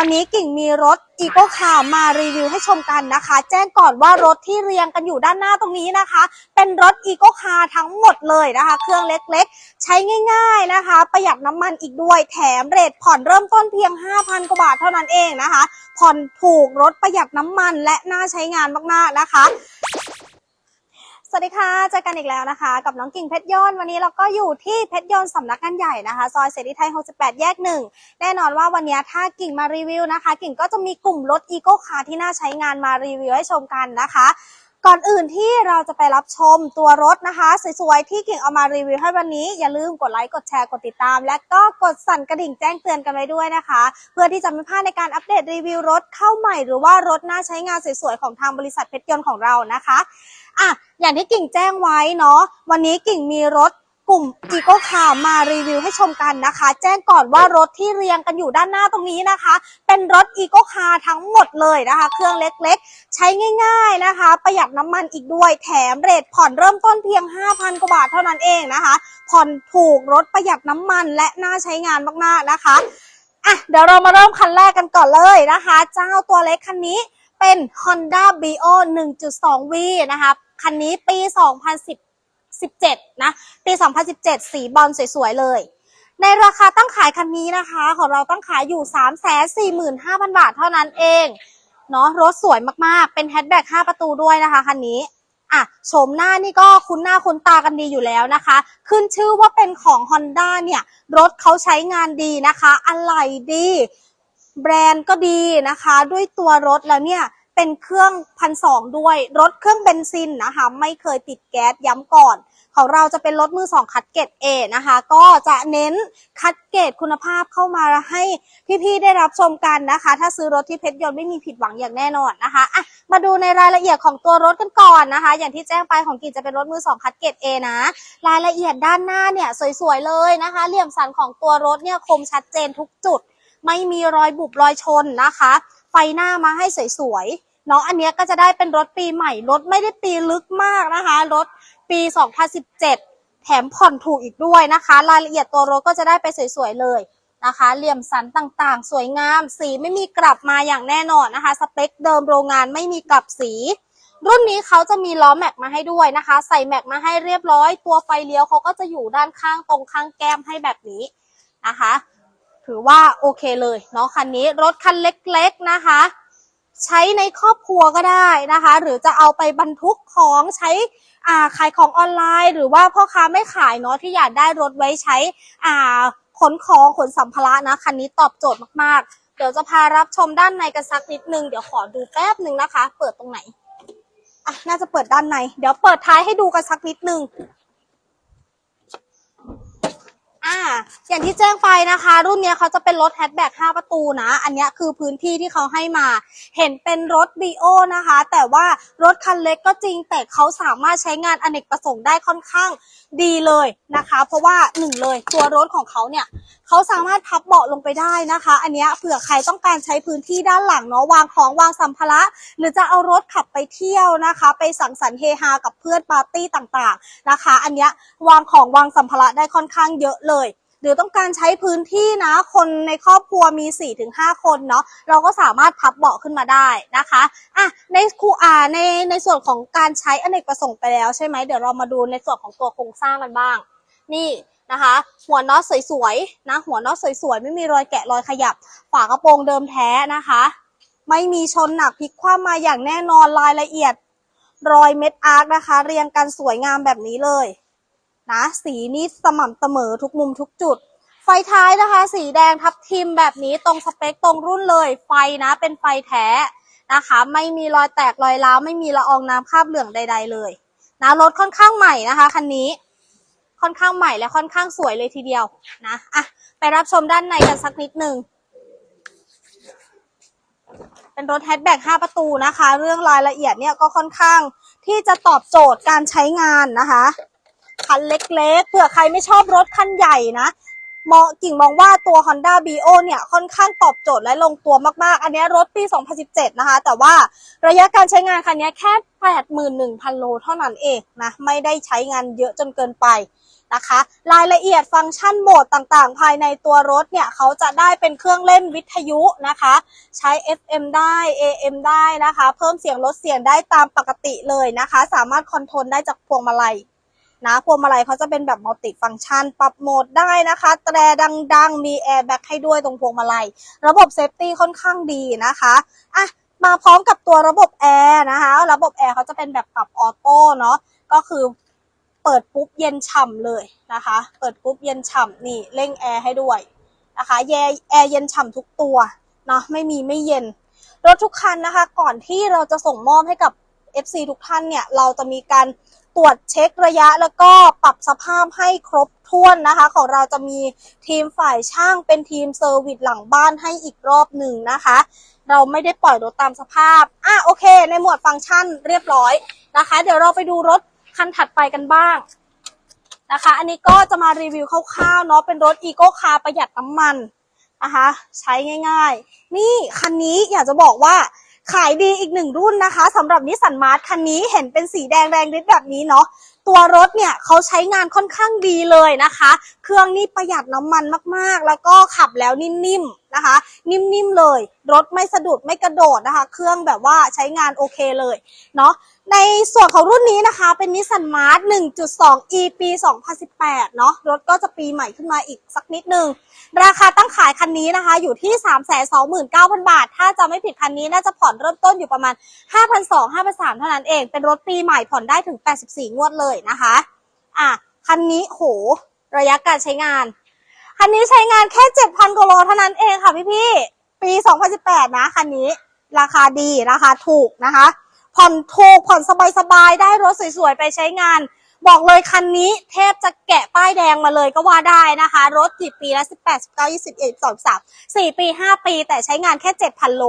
วันนี้กิ่งมีรถอีโก้คาร์มารีวิวให้ชมกันนะคะ แจ้งก่อนว่ารถที่เรียงกันอยู่ด้านหน้าตรงนี้นะคะ เป็นรถอีโก้คาร์ทั้งหมดเลยนะคะ เครื่องเล็กๆ ใช้ง่าย ๆนะคะ ประหยัดน้ำมันอีกด้วยแถมเรทผ่อนเริ่มต้นเพียง 5,000 กว่าบาทเท่านั้นเองนะคะ ผ่อนถูกรถประหยัดน้ำมันและน่าใช้งานมากๆนะคะ สวัสดีค่ะเจอกันอีกแล้วนะคะ กับน้องกิ่งเพชรยนต์วันนี้เราก็อยู่ที่เพชรยนต์สำนักงานใหญ่นะคะซอยเสรีไทย 68 แยกหนึ่งแน่นอนว่าวันนี้ถ้ากิ่งมารีวิวนะคะ กิ่งก็จะมีกลุ่มรถอีโก้คาร์ที่น่าใช้งานมารีวิวให้ชมกันนะคะ ก่อนอื่นที่เราจะไปรับชมตัวรถนะคะ สวยๆ ที่กิ่งเอามารีวิวให้วันนี้ อย่าลืมกดไลค์กดแชร์กดติดตาม และก็กดสั่นกระดิ่งแจ้งเตือนกันไว้ด้วยนะคะ เพื่อที่จะไม่พลาดในการอัปเดตรีวิวรถเข้าใหม่หรือว่ารถน่าใช้งานสวยๆ ของทางบริษัทเพชรยนต์ของเรานะคะอะอย่างที่กิ่งแจ้งไว้เนาะวันนี้กิ่งมีรถ กลุ่มอีโก้คาร์มารีวิวให้ชมกันนะคะ แจ้งก่อนว่ารถที่เรียงกันอยู่ด้านหน้าตรงนี้นะคะ เป็นรถอีโก้คาร์ทั้งหมดเลยนะคะ เครื่องเล็กๆ ใช้ง่าย ๆนะคะ ประหยัดน้ำมันอีกด้วยแถมเรทผ่อนเริ่มต้นเพียง 5,000 กว่าบาทเท่านั้นเองนะคะ ผ่อนถูกรถประหยัดน้ำมันและน่าใช้งานมากๆนะคะอะเดี๋ยวเรามาเริ่มคันแรกกันก่อนเลยนะคะ เจ้าตัวเล็กคันนี้เป็น Honda b i o 1.2V นะคะ คันนี้ปี 2010 2017 นะ ปี 2017 สีบอลสวยๆ เลย ในราคาตั้งขายคันนี้นะคะ ของเราตั้งขายอยู่ 345,000 บาทเท่านั้นเอง เนาะรถสวยมากๆ เป็นแฮชแบ็ก5ประตูด้วยนะคะคันนี้อะโฉมหน้านี่ก็คุ้นหน้าคุ้นตากันดีอยู่แล้วนะคะ ขึ้นชื่อว่าเป็นของ Honda เนี่ย รถเขาใช้งานดีนะคะ อะไหล่ดี แบรนด์ก็ดีนะคะ ด้วยตัวรถแล้วเนี่ย เป็นเครื่องพันสองด้วย รถเครื่องเบนซินนะคะ ไม่เคยติดแก๊สย้ำก่อน ของเราจะเป็นรถมือสองคัดเกรด A นะคะ ก็จะเน้นคัดเกรดคุณภาพเข้ามาให้พี่ๆได้รับชมกันนะคะ ถ้าซื้อรถที่เพชรยนต์ไม่มีผิดหวังอย่างแน่นอนนะคะอะมาดูในรายละเอียดของตัวรถกันก่อนนะคะ อย่างที่แจ้งไปของกิจจะเป็นรถมือสองคัดเกรด A นะ รายละเอียดด้านหน้าเนี่ยสวยๆเลยนะคะ เหลี่ยมสันของตัวรถเนี่ยคมชัดเจนทุกจุด ไม่มีรอยบุบรอยชนนะคะ ไฟหน้ามาให้สวยๆ เนาะอันเนี้ยก็จะได้เป็นรถปีใหม่ รถไม่ได้ปีลึกมากนะคะ รถปี 2017 แถมผ่อนถูกอีกด้วยนะคะ รายละเอียดตัวรถก็จะได้ไปสวยๆเลยนะคะ เหลี่ยมสันต่างๆ สวยงาม สีไม่มีกลับมาอย่างแน่นอนนะคะ สเปคเดิมโรงงานไม่มีกลับสี รุ่นนี้เขาจะมีล้อแม็กมาให้ด้วยนะคะ ใส่แม็กมาให้เรียบร้อย ตัวไฟเลี้ยวเขาก็จะอยู่ด้านข้างตรงข้างแก้มให้แบบนี้นะคะ ถือว่าโอเคเลยเนาะคันนี้รถคันเล็กๆนะคะ ใช้ในครอบครัวก็ได้นะคะ หรือจะเอาไปบรรทุกของใช้าขายของออนไลน์ หรือว่าพ่อค้าไม่ขายเนาะที่อยากได้รถไว้ใช้อ่าขนของขนสัมภาระนะคันนี้ตอบโจทย์มากๆ เดี๋ยวจะพารับชมด้านในกันสักนิดนึง เดี๋ยวขอดูแป๊บหนึ่งนะคะ เปิดตรงไหนอะน่าจะเปิดด้านใน เดี๋ยวเปิดท้ายให้ดูกันสักนิดนึง อ่า อย่างที่แจ้งไปนะคะ รุ่นนี้เขาจะเป็นรถแฮชแบ็ก5 ประตูนะ อันนี้คือพื้นที่ที่เขาให้มา เห็นเป็นรถ b ีโอนะคะ แต่ว่ารถคันเล็กก็จริง แต่เขาสามารถใช้งานอเนกประสงค์ได้ค่อนข้างดีเลยนะคะ เพราะว่าหนึ่งเลยตัวรถของเขาเนี่ยเขาสามารถพับเบาะลงไปได้นะคะ อันนี้เผื่อใครต้องการใช้พื้นที่ด้านหลังเนาะวางของวางสัมภาระ หรือจะเอารถขับไปเที่ยวนะคะ ไปสังสรรค์เฮฮากับเพื่อนปาร์ตี้ต่างๆนะคะ อันนี้วางของวางสัมภาระได้ค่อนข้างเยอะเลย หรือต้องการใช้พื้นที่นะ คนในครอบครัวมี 4-5 คนเนาะเราก็สามารถพับเบาะขึ้นมาได้นะคะอะในครูอ่าในในส่วนของการใช้อเนกประสงค์ไปแล้วใช่ไหมเดี๋ยวเรามาดูในส่วนของตัวโครงสร้างกันบ้าง นี่นะคะ หัวน็อตสวยๆนะ หัวน็อตสวยๆไม่มีรอยแกะรอยขยับ ฝากระโปรงเดิมแท้นะคะ ไม่มีชนหนักพลิกคว่ำมาอย่างแน่นอนรายละเอียดรอยเม็ดอาร์คนะคะ เรียงกันสวยงามแบบนี้เลย นะ สีนี้สม่ำเสมอทุกมุมทุกจุด ไฟท้ายนะคะ สีแดงทับทิมแบบนี้ตรงสเปคตรงรุ่นเลย ไฟนะเป็นไฟแท้นะคะ ไม่มีรอยแตกรอยร้าวไม่มีละอองน้ำคราบเหลืองใด ๆ เลยนะรถค่อนข้างใหม่นะคะคันนี้ค่อนข้างใหม่และค่อนข้างสวยเลยทีเดียวนะอะไปรับชมด้านในกันสักนิดหนึ่งเป็นรถแฮชแบ็ก5ประตูนะคะ เรื่องรายละเอียดเนี่ยก็ค่อนข้างที่จะตอบโจทย์การใช้งานนะคะ คันเล็กๆ เผื่อใครไม่ชอบรถคันใหญ่นะมองกิ่งมองว่าตัว Honda b o เนี่ยค่อนข้างตอบโจทย์และลงตัวมากๆ อันนี้รถปี 2017 นะคะ แต่ว่าระยะการใช้งานคันนี้แค่ 81,000 โลเท่านั้นเองนะ ไม่ได้ใช้งานเยอะจนเกินไปนะคะ รายละเอียดฟังก์ชันโหมดต่างๆ ภายในตัวรถเนี่ย เขาจะได้เป็นเครื่องเล่นวิทยุนะคะ ใช้ FM ได้ AM ได้นะคะ เพิ่มเสียงลดเสียงได้ตามปกติเลยนะคะ สามารถคอนโทรลได้จากพวงมาลัย นะพวงมาลัยเขาจะเป็นแบบมัลติฟังชัน ปรับโหมดได้นะคะ แตรดัง ๆ มีแอร์แบ็กให้ด้วยตรงพวงมาลัย ระบบเซฟตี้ค่อนข้างดีนะคะอะมาพร้อมกับตัวระบบแอร์นะคะ ระบบแอร์เขาจะเป็นแบบปรับออโต้เนาะ ก็คือเปิดปุ๊บเย็นฉ่ำเลยนะคะ เปิดปุ๊บเย็นฉ่ำนี่เร่งแอร์ให้ด้วยนะคะแยแอร์เย็นฉ่ำทุกตัวเนาะ ไม่มีไม่เย็น รถทุกคันนะคะ ก่อนที่เราจะส่งมอบให้กับ FC ทุกท่านเนี่ย เราจะมีการ ตรวจเช็คระยะแล้วก็ปรับสภาพให้ครบถ้วนนะคะ ของเราจะมีทีมฝ่ายช่างเป็นทีมเซอร์วิสหลังบ้านให้อีกรอบหนึ่งนะคะ เราไม่ได้ปล่อยรถตามสภาพอะโอเค ในหมวดฟังก์ชันเรียบร้อยนะคะ เดี๋ยวเราไปดูรถคันถัดไปกันบ้างนะคะ อันนี้ก็จะมารีวิวคร่าวๆเนาะเป็นรถอีโก้คาร์ประหยัดน้ำมันนะคะ ใช้ง่าย ๆ นี่คันนี้อยากจะบอกว่า ขายดีอีกหนึ่งรุ่นนะคะสำหรับนิสสันมาร์ทคันนี้เห็นเป็นสีแดงแรงฤทธิ์แบบนี้เนาะตัวรถเนี่ยเขาใช้งานค่อนข้างดีเลยนะคะ เครื่องนี่ประหยัดน้ำมันมากๆ แล้วก็ขับแล้วนิ่มๆนะคะ นิ่มๆเลย รถไม่สะดุดไม่กระโดดนะคะ เครื่องแบบว่าใช้งานโอเคเลยเนาะ ในส่วนของรุ่นนี้นะคะเป็นนิสสันมาร์ท1.2 e ปี 2018 เนาะรถก็จะปีใหม่ขึ้นมาอีกสักนิดนึง ราคาตั้งขายคันนี้นะคะ อยู่ที่ 329,000 บาท ถ้าจะไม่ผิดคันนี้น่าจะผ่อนเริ่มต้นอยู่ประมาณ 5,200 5,300 เท่านั้นเอง เป็นรถปีใหม่ผ่อนได้ถึง 84 งวดเลยนะคะ อะ คันนี้โห ระยะการใช้งาน คันนี้ใช้งานแค่ 7,000กว่าโลเท่านั้นเองค่ะพี่พี่ปี 2018 นะคันนี้ ราคาดีราคาถูกนะคะ ผ่อนถูกผ่อนสบายๆ ได้รถสวยๆ ไปใช้งาน บอกเลยคันนี้แทบจะแกะป้ายแดงมาเลยก็ว่าได้นะคะ รถกี่ปีล้ว18 19 21 23 4 ปี 5 ปี แต่ใช้งานแค่ 7,000 โล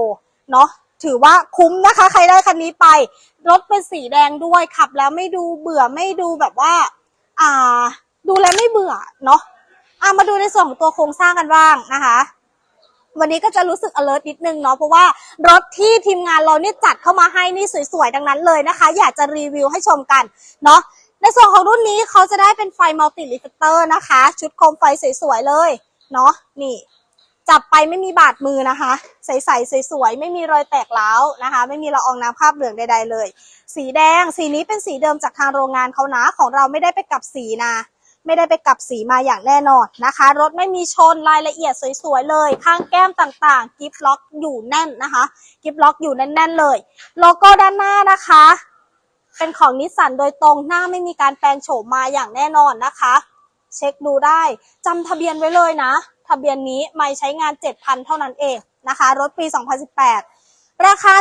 เนาะถือว่าคุ้มนะคะ ใครได้คันนี้ไป รถเป็นสีแดงด้วยขับแล้วไม่ดูเบื่อไม่ดูแบบว่า อ่า ดูแล้วไม่เบื่อเนาะอะมาดูในส่วนของตัวโครงสร้างกันบ้างนะคะ วันนี้ก็จะรู้สึก alert นิดนึงเนาะเพราะว่ารถที่ทีมงานเราเนี่ยจัดเข้ามาให้นี่สวยๆดังนั้นเลยนะคะ อยากจะรีวิวให้ชมกันเนาะในส่วนของรุ่นนี้เขาจะได้เป็นไฟมัลติรีเฟเตอร์นะคะ ชุดโคมไฟสวยๆเลยเนาะนี่ จับไปไม่มีบาดมือนะคะ ใสๆสวยๆไม่มีรอยแตกร้าวนะคะ ไม่มีละอองน้ำคราบเหลืองใด ๆ เลย สีแดงสีนี้เป็นสีเดิมจากทางโรงงานเขานะของเราไม่ได้ไปกับสีนะ ไม่ได้ไปกลับสีมาอย่างแน่นอนนะคะ รถไม่มีชนรายละเอียดสวยๆเลย ข้างแก้มต่างๆ กิฟล็อกอยู่แน่นนะคะกิฟล็อกอยู่แน่นๆเลย โลโก้ด้านหน้านะคะ เป็นของนิสสันโดยตรงหน้าไม่มีการแปลงโฉมมาอย่างแน่นอนนะคะ เช็คดูได้จำทะเบียนไว้เลยนะ ทะเบียนนี้ไม่ใช้งาน 7,000 เท่านั้นเองนะคะ รถปี 2018 ราคา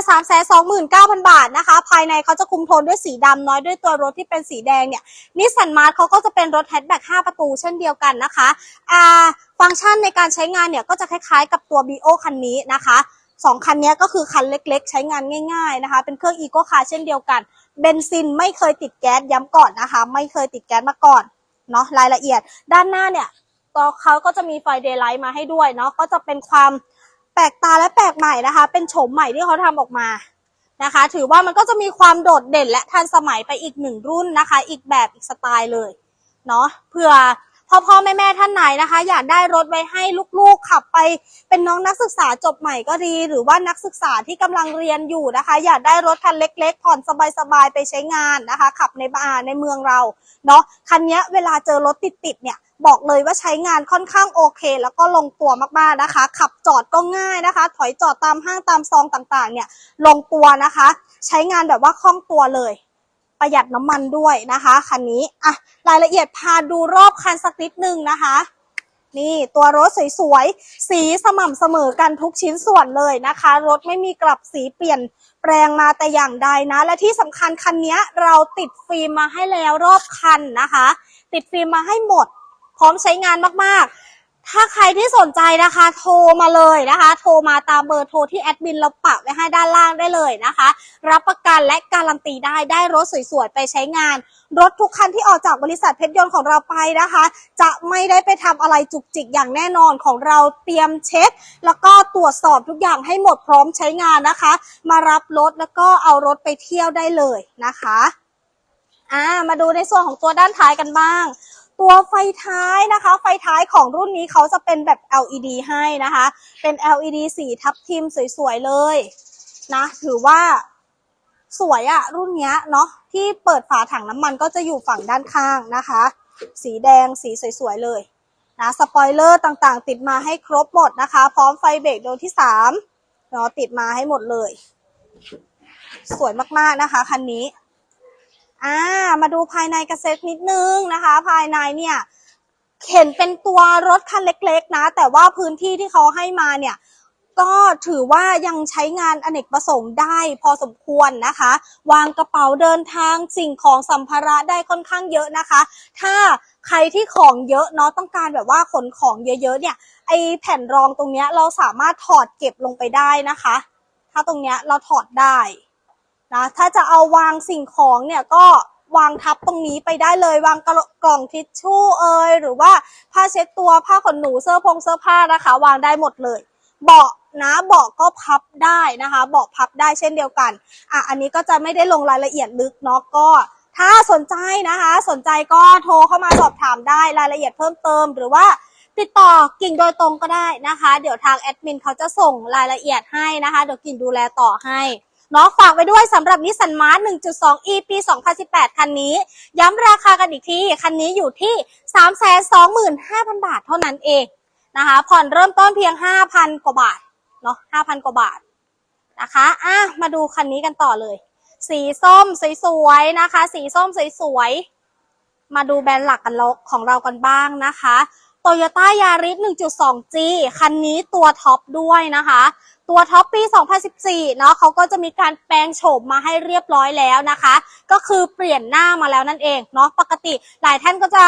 329,000 บาทนะคะ ภายในเขาจะคุมโทนด้วยสีดำน้อยด้วยตัวรถที่เป็นสีแดงเนี่ยนิสสันมาร์เขาก็จะเป็นรถแฮชแบ็ก5ประตูเช่นเดียวกันนะคะอ่าฟังก์ชันในการใช้งานเนี่ยก็จะคล้ายๆ กับตัว BO คันนี้นะคะสองคันนี้ก็คือคันเล็กๆ ใช้งานง่าย ๆนะคะ เป็นเครื่องอีโ c คาร์เช่นเดียวกัน เบนซินไม่เคยติดแก๊สย้ำก่อนนะคะ ไม่เคยติดแก๊สมาก่อนเนาะรายละเอียด ด้านหน้าเนี่ยตัวเขาก็จะมีไฟเดย์ไลท์มาให้ด้วยเนาะก็จะเป็นความ ปลกตาและแปลกใหม่นะคะ เป็นโฉมใหม่ที่เขาทำออกมานะคะ ถือว่ามันก็จะมีความโดดเด่นและทันสมัยไปอีกหนึ่งรุ่นนะคะ อีกแบบอีกสไตล์เลยเนาะเผื่อ พ่อพ่อแม่แม่ท่านไหนนะคะ อยากได้รถไว้ให้ลูกๆขับไปเป็นน้องนักศึกษาจบใหม่ก็ดี หรือว่านักศึกษาที่กำลังเรียนอยู่นะคะ อยากได้รถคันเล็ก ๆ ผ่อนสบายๆไปใช้งานนะคะ ขับในบ้านในเมืองเราเนาะคันนี้เวลาเจอรถติดๆเนี่ยบอกเลยว่าใช้งานค่อนข้างโอเค แล้วก็ลงตัวมากๆนะคะ ขับจอดก็ง่ายนะคะ ถอยจอดตามห้างตามซองต่างๆ เนี่ยลงตัวนะคะ ใช้งานแบบว่าคล่องตัวเลย ประหยัดน้ำมันด้วยนะคะคันนี้อะรายละเอียดพาดูรอบคันสักนิดนึงนะคะ นี่ตัวรถสวยๆ สีสม่ำเสมอกันทุกชิ้นส่วนเลยนะคะ รถไม่มีกลับสีเปลี่ยนแปลงมาแต่อย่างใดนะ และที่สำคัญคันนี้เราติดฟิล์มมาให้แล้วรอบคันนะคะ ติดฟิล์มมาให้หมด พร้อมใช้งานมากๆ ถ้าใครที่สนใจนะคะ โทรมาเลยนะคะ โทรมาตามเบอร์โทรที่แอดมินเราปักไว้ให้ด้านล่างได้เลยนะคะ รับประกันและการันตีได้ได้รถสวยๆไปใช้งาน รถทุกคันที่ออกจากบริษัทเพชรยนต์ของเราไปนะคะ จะไม่ได้ไปทำอะไรจุกจิกอย่างแน่นอนของเราเตรียมเช็ค แล้วก็ตรวจสอบทุกอย่างให้หมดพร้อมใช้งานนะคะ มารับรถแล้วก็เอารถไปเที่ยวได้เลยนะคะอ่ามาดูในส่วนของตัวด้านท้ายกันบ้าง ตัวไฟท้ายนะคะ ไฟท้ายของรุ่นนี้เขาจะเป็นแบบ LED ให้นะคะ เป็น LED สีทับทิมสวยๆเลยนะถือว่าสวยอะรุ่นนี้เนาะที่เปิดฝาถังน้ำมันก็จะอยู่ฝั่งด้านข้างนะคะ สีแดงสีสวยๆเลยนะสปอยเลอร์ต่างๆ ติดมาให้ครบหมดนะคะ พร้อมไฟเบรกดวงที่สามเนาะติดมาให้หมดเลย สวยมากๆนะคะคันนี้ อ่ามาดูภายในกระเซ็ตนิดนึงนะคะ ภายในเนี่ยเห็นเป็นตัวรถคันเล็กๆนะ แต่ว่าพื้นที่ที่เขาให้มาเนี่ยก็ถือว่ายังใช้งานอเนกประสงค์ได้พอสมควรนะคะ วางกระเป๋าเดินทางสิ่งของสัมภาระได้ค่อนข้างเยอะนะคะ ถ้าใครที่ของเยอะเนาะต้องการแบบว่าขนของเยอะๆเนี่ยไอแผ่นรองตรงเนี้ยเราสามารถถอดเก็บลงไปได้นะคะ ถ้าตรงเนี้ยเราถอดได้ นะถ้าจะเอาวางสิ่งของเนี่ยก็วางทับตรงนี้ไปได้เลยวางกระกล่องทิชชู่เอยหรือว่าผ้าเช็ดตัวผ้าขนหนูเสื้อพงเสื้อผ้านะคะ วางได้หมดเลย เบาะนะเบาะก็พับได้นะคะเบาะพับได้เช่นเดียวกันอะอันนี้ก็จะไม่ได้ลงรายละเอียดลึกเนาะก็ถ้าสนใจนะคะ สนใจก็โทรเข้ามาสอบถามได้รายละเอียดเพิ่มเติม หรือว่าติดต่อกิ่งโดยตรงก็ได้นะคะ เดี๋ยวทางแอดมินเขาจะส่งรายละเอียดให้นะคะเดี๋ยวกิ่งดูแลต่อให้ เนาะฝากไว้ด้วยสำหรับนิสสันมาร์1.2 e ปี 2018 คันนี้ ย้ำราคากันอีกที คันนี้อยู่ที่ 325,000 บาทเท่านั้นเองนะคะ ผ่อนเริ่มต้นเพียง 5,000 กว่าบาท เนาะ5,000 กว่าบาทนะคะอะมาดูคันนี้กันต่อเลย สีส้มสวยๆนะคะ สีส้มสวยๆมาดูแบรนด์หลักกันของเรากันบ้างนะคะ Toyota Yaris 1.2G คันนี้ตัวท็อปด้วยนะคะ ตัวท็อปปี 2014 เนาะเขาก็จะมีการแปลงโฉมมาให้เรียบร้อยแล้วนะคะ ก็คือเปลี่ยนหน้ามาแล้วนั่นเองเนาะปกติหลายท่านก็จะ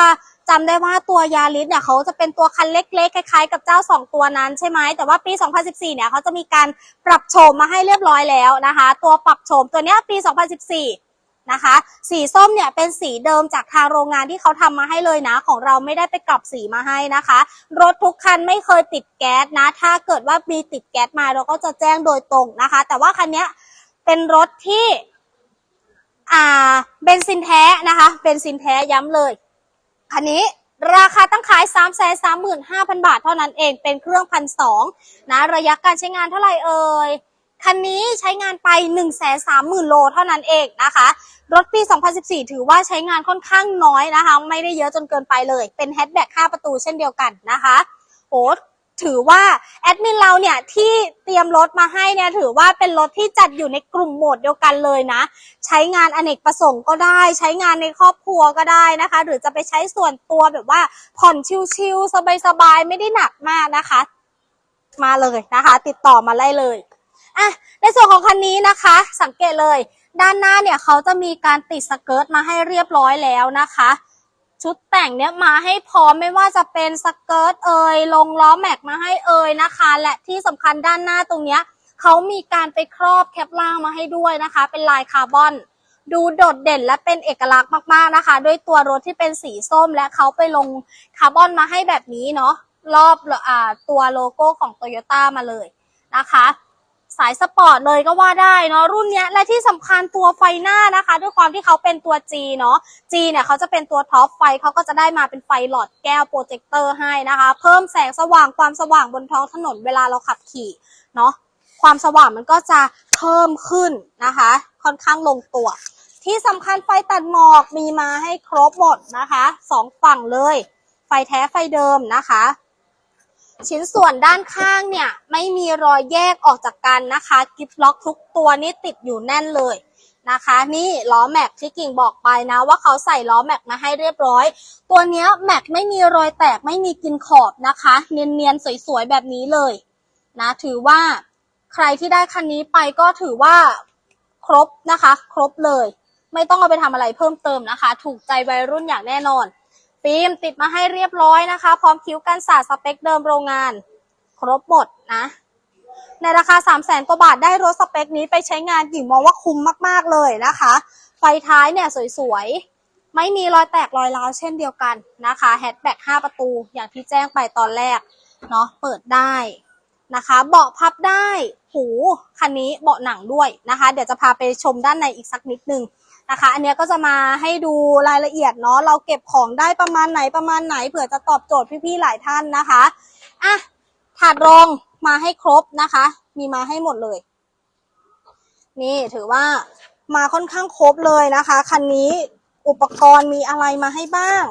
จำได้ว่าตัวยาริสเนี่ยเขาจะเป็นตัวคันเล็กๆ คล้ายๆ กับเจ้า 2 ตัวนั้นใช่ไหมแต่ว่าปี 2014 เนี่ยเขาจะมีการปรับโฉมมาให้เรียบร้อยแล้วนะคะ ตัวปรับโฉมตัวเนี้ยปี 2014 นะคะ สีส้มเนี่ยเป็นสีเดิมจากทางโรงงานที่เขาทำมาให้เลยนะ ของเราไม่ได้ไปกลับสีมาให้นะคะ รถทุกคันไม่เคยติดแก๊สนะ ถ้าเกิดว่ามีติดแก๊สมาเราก็จะแจ้งโดยตรงนะคะ แต่ว่าคันนี้เป็นรถที่อ่าเบนซินแท้นะคะเบนซินแท้ย้ำเลยคันนี้ราคาตั้งขาย 3 3 5 0 0 0 บาทเท่านั้นเอง เป็นเครื่องพันสองนะ ระยะการใช้งานเท่าไหร่เอ่ย คันนี้ใช้งานไป 1 3 0 0 0 0 โลเท่านั้นเองนะคะ รถปี 2014 ถือว่าใช้งานค่อนข้างน้อยนะคะ ไม่ได้เยอะจนเกินไปเลย เป็นแฮชแบ็ก5ประตูเช่นเดียวกันนะคะโอ้ถือว่าแอดมินเราเนี่ยที่เตรียมรถมาให้เนี่ยถือว่าเป็นรถที่จัดอยู่ในกลุ่มโหมดเดียวกันเลยนะ ใช้งานอเนกประสงค์ก็ได้ ใช้งานในครอบครัวก็ได้นะคะ หรือจะไปใช้ส่วนตัวแบบว่าผ่อนชิลๆสบายๆไม่ได้หนักมากนะคะ มาเลยนะคะ ติดต่อมาได้เลย อะในส่วนของคันนี้นะคะ สังเกตเลย ด้านหน้าเนี่ยเขาจะมีการติดสเกิร์ตมาให้เรียบร้อยแล้วนะคะ ชุดแต่งเนี่ยมาให้พร้อมไม่ว่าจะเป็นสเกิร์ตเอ่ยลงล้อแม็กมาให้เอ่ยนะคะ และที่สำคัญด้านหน้าตรงเนี้ยเขามีการไปครอบแคปล่างมาให้ด้วยนะคะ เป็นลายคาร์บอนดูโดดเด่นและเป็นเอกลักษณ์มากๆนะคะ ด้วยตัวรถที่เป็นสีส้มและเขาไปลงคาร์บอนมาให้แบบนี้เนาะรอบอตัวโลโก้ของโตโยต้ามาเลยนะคะ สายสปอร์ตเลยก็ว่าได้เนาะรุ่นเนี้ยและที่สำคัญตัวไฟหน้านะคะ ด้วยความที่เขาเป็นตัว G เนาะ G เนี่ยเขาจะเป็นตัวท็อปไฟเขาก็จะได้มาเป็นไฟหลอดแก้วโปรเจคเตอร์ให้นะคะ เพิ่มแสงสว่างความสว่างบนท้องถนนเวลาเราขับขี่เนาะความสว่างมันก็จะเพิ่มขึ้นนะคะ ค่อนข้างลงตัว ที่สำคัญไฟตัดหมอกมีมาให้ครบหมดนะคะสองฝั่งเลย ไฟแท้ไฟเดิมนะคะ ชิ้นส่วนด้านข้างเนี่ยไม่มีรอยแยกออกจากกันนะคะกิฟล็อกทุกตัวนี่ติดอยู่แน่นเลยนะคะ นี่ล้อแม็กที่กิ่งบอกไปนะ ว่าเขาใส่ล้อแม็กมาให้เรียบร้อย ตัวเนี้ยแม็กไม่มีรอยแตกไม่มีกินขอบนะคะ เนียนๆสวยๆแบบนี้เลยนะถือว่าใครที่ได้คันนี้ไปก็ถือว่าครบนะคะ ครบเลย ไม่ต้องเอาไปทำอะไรเพิ่มเติมนะคะ ถูกใจวัยรุ่นอย่างแน่นอน ฟิล์มติดมาให้เรียบร้อยนะคะ พร้อมคิ้วกันสาดสเปคเดิมโรงงาน ครบหมดนะ ในราคา 3 0 0แสนกว่าบาทได้รถสเปคนี้ไปใช้งานหญิงมองว่าคุ้มมากๆเลยนะคะ ไฟท้ายเนี่ยสวยๆ ไม่มีรอยแตกรอยร้าวเช่นเดียวกันนะคะแฮชแบ็ก5ประตูอย่างที่แจ้งไปตอนแรกเนาะเปิดได้นะคะ เบาะพับได้ หู คันนี้เบาะหนังด้วยนะคะ เดี๋ยวจะพาไปชมด้านในอีกสักนิดนึง นะคะ อันนี้ก็จะมาให้ดูรายละเอียดเนาะเราเก็บของได้ประมาณไหนประมาณไหนเผื่อจะตอบโจทย์พี่ๆหลายท่านนะคะอะถาดรองมาให้ครบนะคะ มีมาให้หมดเลย นี่ถือว่ามาค่อนข้างครบเลยนะคะคันนี้อุปกรณ์มีอะไรมาให้บ้าง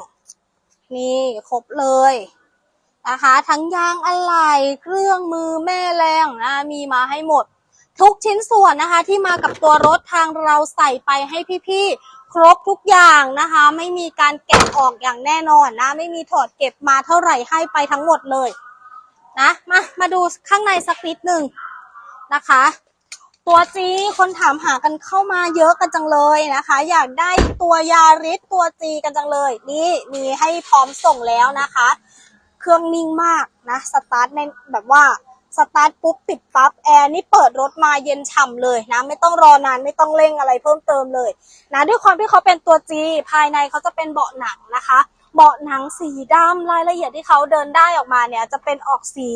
นี่ครบเลยนะคะ ทั้งยางอะไหล่เครื่องมือแม่แรงนะมีมาให้หมด ทุกชิ้นส่วนนะคะ ที่มากับตัวรถทางเราใส่ไปให้พี่ๆ ครบทุกอย่างนะคะ ไม่มีการแกะออกอย่างแน่นอนนะ ไม่มีถอดเก็บมาเท่าไหร่ให้ไปทั้งหมดเลยนะมามาดูข้างในสักนิดหนึ่งนะคะ ตัวจีคนถามหากันเข้ามาเยอะกันจังเลยนะคะ อยากได้ตัวยาริสตัวจีกันจังเลย นี่มีให้พร้อมส่งแล้วนะคะ เครื่องนิ่งมากนะสตาร์ทในแบบว่า สตาร์ทปุ๊บปิดปั๊บแอร์นี่เปิดรถมาเย็นฉ่ำเลยนะ ไม่ต้องรอนานไม่ต้องเร่งอะไรเพิ่มเติมเลยนะด้วยความที่เขาเป็นตัวจีภายในเขาจะเป็นเบาะหนังนะคะ เบาะหนังสีดำรายละเอียดที่เขาเดินได้ออกมาเนี่ย จะเป็นออกสี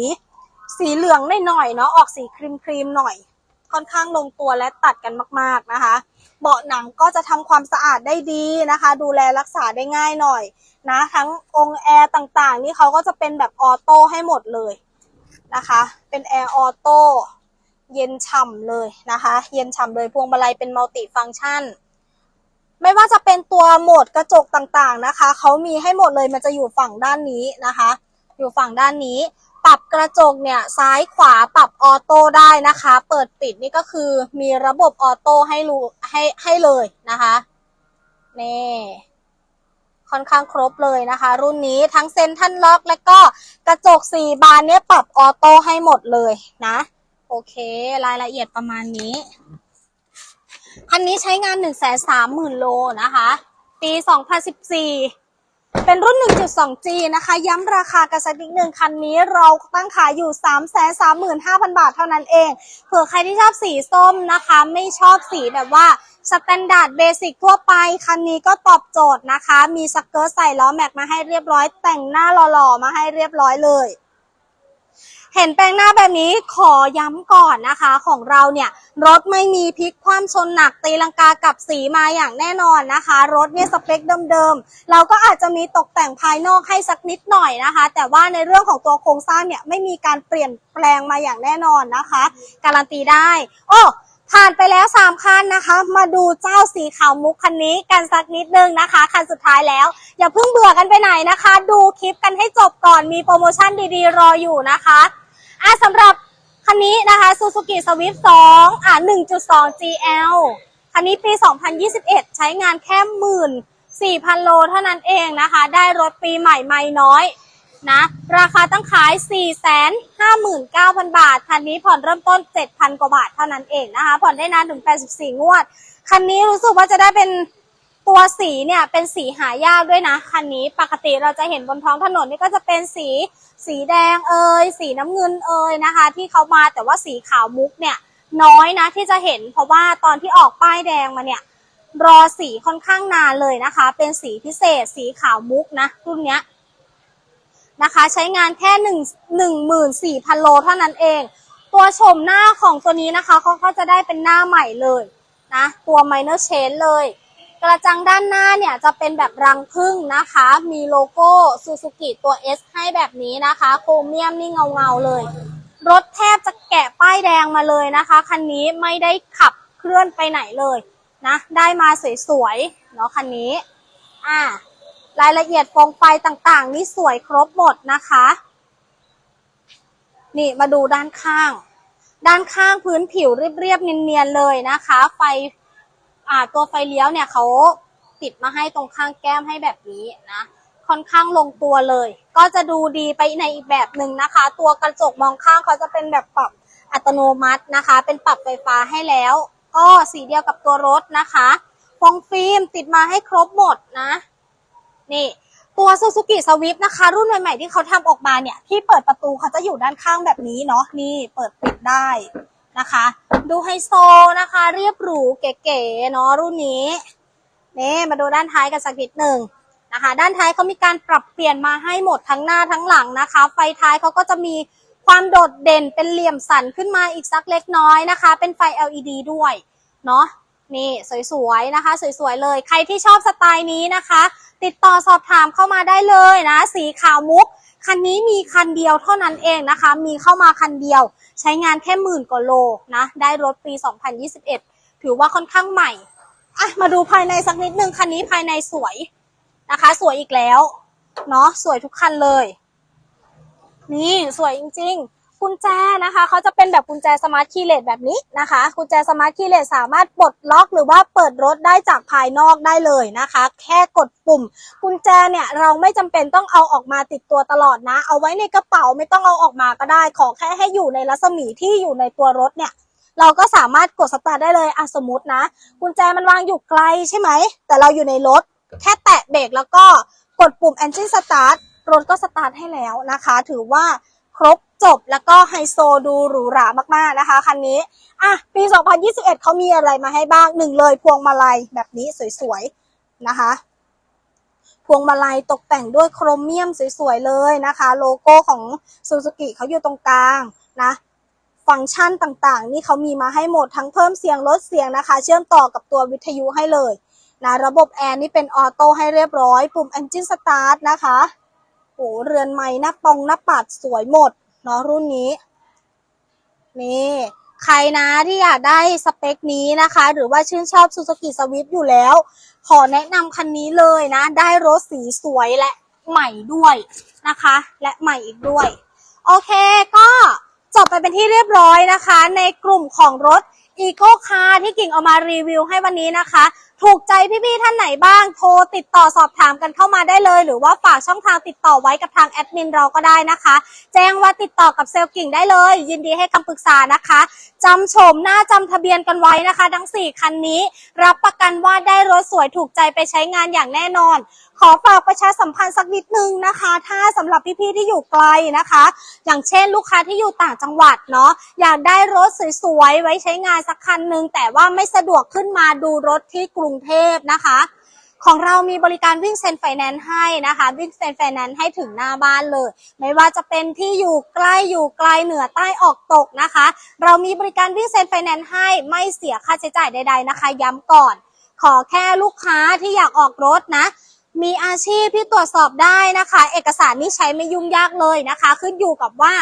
สีเหลืองหน่อยๆเนาะออกสีครีมครีมๆหน่อย ค่อนข้างลงตัวและตัดกันมาก ๆนะคะ เบาะหนังก็จะทำความสะอาดได้ดีนะคะ ดูแลรักษาได้ง่ายหน่อยนะ ทั้งองค์แอร์ต่างๆ นี่เขาก็จะเป็นแบบออโต้ให้หมดเลย นะคะ เป็นแอร์ออโต้เย็นฉ่ำเลยนะคะ เย็นฉ่ำเลยพวงมาลัยเป็นมัลติฟังก์ชัน ไม่ว่าจะเป็นตัวโหมดกระจกต่างๆนะคะ เขามีให้หมดเลยมันจะอยู่ฝั่งด้านนี้นะคะ อยู่ฝั่งด้านนี้ ปรับกระจกเนี่ยซ้ายขวาปรับออโต้ได้นะคะ เปิดปิดนี่ก็คือมีระบบออโต้ให้รู้ให้ให้เลยนะคะนี่ ค่อนข้างครบเลยนะคะ รุ่นนี้ทั้งเซ็นทันล็อก และก็กระจกสี่บานเนี่ยปรับออโต้ให้หมดเลยนะ โอเค รายละเอียดประมาณนี้คันนี้ใช้งาน 1 3 0 0 0 0โลนะคะ ปี 2014 เป็นรุ่น 1.2G นะคะ ย้ำราคากันสักนิดหนึ่งคันนี้เราตั้งขายอยู่ 335,000 บาทเท่านั้นเอง เผื่อใครที่ชอบสีส้มนะคะ ไม่ชอบสีแบบว่าสแตนดาร์ดเบสิกทั่วไป คันนี้ก็ตอบโจทย์นะคะ มีสเกิร์ตใส่ล้อแม็กมาให้เรียบร้อย แต่งหน้าหล่อๆ มาให้เรียบร้อยเลย เห็นแปลงหน้าแบบนี้ขอย้ำก่อนนะคะ ของเราเนี่ยรถไม่มีพลิกคว่ำชนหนักตีลังกากับสีมาอย่างแน่นอนนะคะ รถเนี่ยสเปคเดิมๆเราก็อาจจะมีตกแต่งภายนอกให้สักนิดหน่อยนะคะ แต่ว่าในเรื่องของตัวโครงสร้างเนี่ยไม่มีการเปลี่ยนแปลงมาอย่างแน่นอนนะคะ การันตีได้ โอ้ผ่านไปแล้ว 3 คันนะคะ มาดูเจ้าสีขาวมุกคันนี้กันสักนิดนึงนะคะ คันสุดท้ายแล้ว อย่าเพิ่งเบื่อกันไปไหนนะคะ ดูคลิปกันให้จบก่อนมีโปรโมชั่นดีๆ รออยู่นะคะ อะสำหรับคันนี้นะคะ Suzuki Swift 2 อะ 1.2 GL คันนี้ปี 2021 ใช้งานแค่หมื่น4,000 โลเท่านั้นเองนะคะ ได้รถปีใหม่ไม่น้อยนะ ราคาตั้งขาย 459,000 บาท คันนี้ผ่อนเริ่มต้น 7,000 กว่าบาทเท่านั้นเองนะคะ ผ่อนได้นานถึง 84 งวด คันนี้รู้สึกว่าจะได้เป็นตัวสีเนี่ย เป็นสีหายากด้วยนะ คันนี้ปกติเราจะเห็นบนท้องถนนนี่ก็จะเป็นสี สีแดงเอยสีน้ำเงินเอยนะคะ ที่เขามาแต่ว่าสีขาวมุกเนี่ยน้อยนะที่จะเห็นเพราะว่าตอนที่ออกป้ายแดงมาเนี่ยรอสีค่อนข้างนานเลยนะคะ เป็นสีพิเศษสีขาวมุกนะรุ่นเนี้ยนะคะใช้งานแค่หนึ่งหนึ่งหมื่นสี่พันโลเท่านั้นเอง ตัวโฉมหน้าของตัวนี้นะคะเขาก็จะได้เป็นหน้าใหม่เลยนะตัว minor change เลย กระจังด้านหน้าเนี่ยจะเป็นแบบรังพึ่งนะคะ มีโลโก้ซูซูกิตัว S ให้แบบนี้นะคะ โครเมียมนี่เงาเงาๆเลย รถแทบจะแกะป้ายแดงมาเลยนะคะ คันนี้ไม่ได้ขับเคลื่อนไปไหนเลยนะ ได้มาสวยๆ เนาะคันนี้ อ่ารายละเอียดโครงไฟต่างๆ นี่สวยครบหมดนะคะ นี่มาดูด้านข้าง ด้านข้างพื้นผิวเรียบๆเนียนๆเลยนะคะ ไฟ อ่าตัวไฟเลี้ยวเนี่ยเขาติดมาให้ตรงข้างแก้มให้แบบนี้นะค่อนข้างลงตัวเลย ก็จะดูดีไปในอีกแบบหนึ่งนะคะ ตัวกระจกมองข้างเขาจะเป็นแบบปรับอัตโนมัตินะคะ เป็นปรับไฟฟ้าให้แล้ว ก็สีเดียวกับตัวรถนะคะฟองฟิล์มติดมาให้ครบหมดนะ นี่ตัว Suzuki Swift นะคะ รุ่นใหม่ๆที่เขาทำออกมาเนี่ย ที่เปิดประตูเขาจะอยู่ด้านข้างแบบนี้เนาะนี่เปิดปิดได้ นะคะ ดูไฮโซนะคะ เรียบหรูเก๋ๆเนาะรุ่นนี้นี่มาดูด้านท้ายกันสักนิดหนึ่งนะคะ ด้านท้ายเขามีการปรับเปลี่ยนมาให้หมดทั้งหน้าทั้งหลังนะคะ ไฟท้ายเขาก็จะมีความโดดเด่นเป็นเหลี่ยมสันขึ้นมาอีกสักเล็กน้อยนะคะ เป็นไฟ LED ด้วยเนาะนี่สวยๆนะคะ สวยๆเลย ใครที่ชอบสไตล์นี้นะคะ ติดต่อสอบถามเข้ามาได้เลยนะ สีขาวมุก คันนี้มีคันเดียวเท่านั้นเองนะคะ มีเข้ามาคันเดียว ใช้งานแค่หมื่นกว่าโลนะ ได้รถปี 2021 ถือว่าค่อนข้างใหม่อะมาดูภายในสักนิดนึงคันนี้ภายในสวยนะคะ สวยอีกแล้ว เนาะสวยทุกคันเลย นี่สวยจริง ๆ กุญแจนะคะเขาจะเป็นแบบกุญแจสมาร์ทคีย์เลสแบบนี้นะคะ กุญแจสมาร์ทคีย์เลสสามารถปลดล็อกหรือว่าเปิดรถได้จากภายนอกได้เลยนะคะ แค่กดปุ่ม กุญแจเนี่ยเราไม่จำเป็นต้องเอาออกมาติดตัวตลอดนะ เอาไว้ในกระเป๋าไม่ต้องเอาออกมาก็ได้ ขอแค่ให้อยู่ในรัศมีที่อยู่ในตัวรถเนี่ยเราก็สามารถกดสตาร์ทได้เลยอะสมมตินะ กุญแจมันวางอยู่ไกลใช่ไหม แต่เราอยู่ในรถ แค่แตะเบรกแล้วก็กดปุ่ม engine start รถก็สตาร์ทให้แล้วนะคะ ถือว่าครบ จบแล้วก็ไฮโซดูหรูหรามากๆนะคะคันนี้อะปี 2021 เขามีอะไรมาให้บ้างหนึ่งเลยพวงมาลัยแบบนี้สวยๆนะคะ พวงมาลัยตกแต่งด้วยโครเมียมสวยๆเลยนะคะ โลโก้ของซูซูกิเขาอยู่ตรงกลางนะฟังก์ชันต่างๆ นี่เขามีมาให้หมดทั้งเพิ่มเสียงลดเสียงนะคะ เชื่อมต่อกับตัววิทยุให้เลยนะระบบแอร์นี่เป็นออโต้ให้เรียบร้อย ปุ่ม Engine Start นะคะโอ้เรือนไม้หน้าปองหน้าปัดสวยหมด เนาะรุ่นนี้ นี่ใครนะที่อยากได้สเปคนี้นะคะ หรือว่าชื่นชอบ Suzuki Swift อยู่แล้ว ขอแนะนำคันนี้เลยนะ ได้รถสีสวยและใหม่ด้วยนะคะ และใหม่อีกด้วย โอเคก็จบไปเป็นที่เรียบร้อยนะคะ ในกลุ่มของรถ Eco Car ที่กิ่งเอามารีวิวให้วันนี้นะคะ ถูกใจพี่ๆท่านไหนบ้างโทรติดต่อสอบถามกันเข้ามาได้เลย หรือว่าฝากช่องทางติดต่อไว้กับทางแอดมินเราก็ได้นะคะ แจ้งว่าติดต่อกับเซลล์กิ่งได้เลย ยินดีให้คำปรึกษานะคะ จำโฉมหน้าจำทะเบียนกันไว้นะคะ ทั้ง 4 คันนี้ รับประกันว่าได้รถสวยถูกใจไปใช้งานอย่างแน่นอน ขอฝากประชาสัมพันธ์สักนิดนึงนะคะ ถ้าสำหรับพี่ๆที่อยู่ไกลนะคะ อย่างเช่นลูกค้าที่อยู่ต่างจังหวัดเนาะอยากได้รถสวยๆไว้ใช้งานสักคันหนึ่งแต่ว่าไม่สะดวกขึ้นมาดูรถที่กรุงเทพนะคะ ของเรามีบริการวิ่งเซ็นไฟแนนซ์ให้นะคะ วิ่งเซ็นไฟแนนซ์ให้ถึงหน้าบ้านเลย ไม่ว่าจะเป็นที่อยู่ใกล้อยู่ไกลเหนือใต้ออกตกนะคะ เรามีบริการวิ่งเซ็นไฟแนนซ์ให้ไม่เสียค่าใช้จ่ายใด ๆนะคะ ย้ำก่อน ขอแค่ลูกค้าที่อยากออกรถนะมีอาชีพที่ตรวจสอบได้นะคะ เอกสารนี่ใช้ไม่ยุ่งยากเลยนะคะ ขึ้นอยู่กับว่า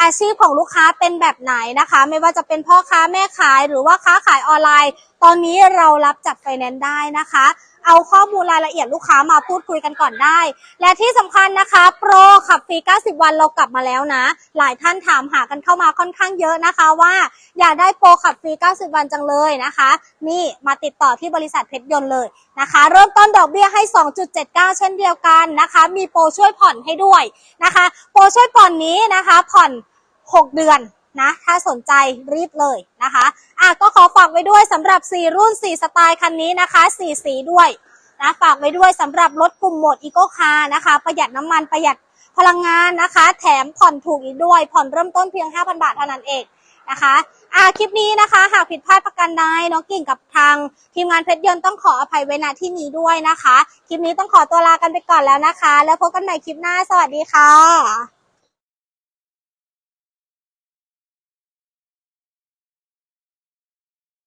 อาชีพของลูกค้าเป็นแบบไหนนะคะ ไม่ว่าจะเป็นพ่อค้าแม่ขายหรือว่าค้าขายออนไลน์ ตอนนี้เรารับจัดไฟแนนซ์ได้นะคะ เอาข้อมูลรายละเอียดลูกค้ามาพูดคุยกันก่อนได้ และที่สำคัญนะคะโปรขับฟรี 90 วันเรากลับมาแล้วนะ หลายท่านถามหากันเข้ามาค่อนข้างเยอะนะคะว่า อยากได้โปรขับฟรี 90 วันจังเลยนะคะ นี่มาติดต่อที่บริษัทเพชรยนต์เลยนะคะ เริ่มต้นดอกเบี้ยให้ 2.79 เช่นเดียวกันนะคะ มีโปรช่วยผ่อนให้ด้วยนะคะ โปรช่วยผ่อนนี้นะคะ ผ่อน 6 เดือน นะ ถ้าสนใจรีบเลยนะคะอะก็ขอฝากไว้ด้วยสำหรับ 4 รุ่น 4 สไตล์คันนี้นะคะ 4 สีด้วยนะฝากไว้ด้วยสำหรับรถกลุ่มโหมดอีโก้คาร์นะคะ ประหยัดน้ำมันประหยัดพลังงานนะคะ แถมผ่อนถูกอีกด้วย ผ่อนเริ่มต้นเพียง 5,000 บาทเท่านั้นเองนะคะอะคลิปนี้นะคะ หากผิดพลาดประการใดน้องกิ่งกับทางทีมงานเพชรยนต์ต้องขออภัยไว้ณที่นี้ด้วยนะคะ คลิปนี้ต้องขอตัวลากันไปก่อนแล้วนะคะ แล้วพบกันใหม่คลิปหน้า สวัสดีค่ะ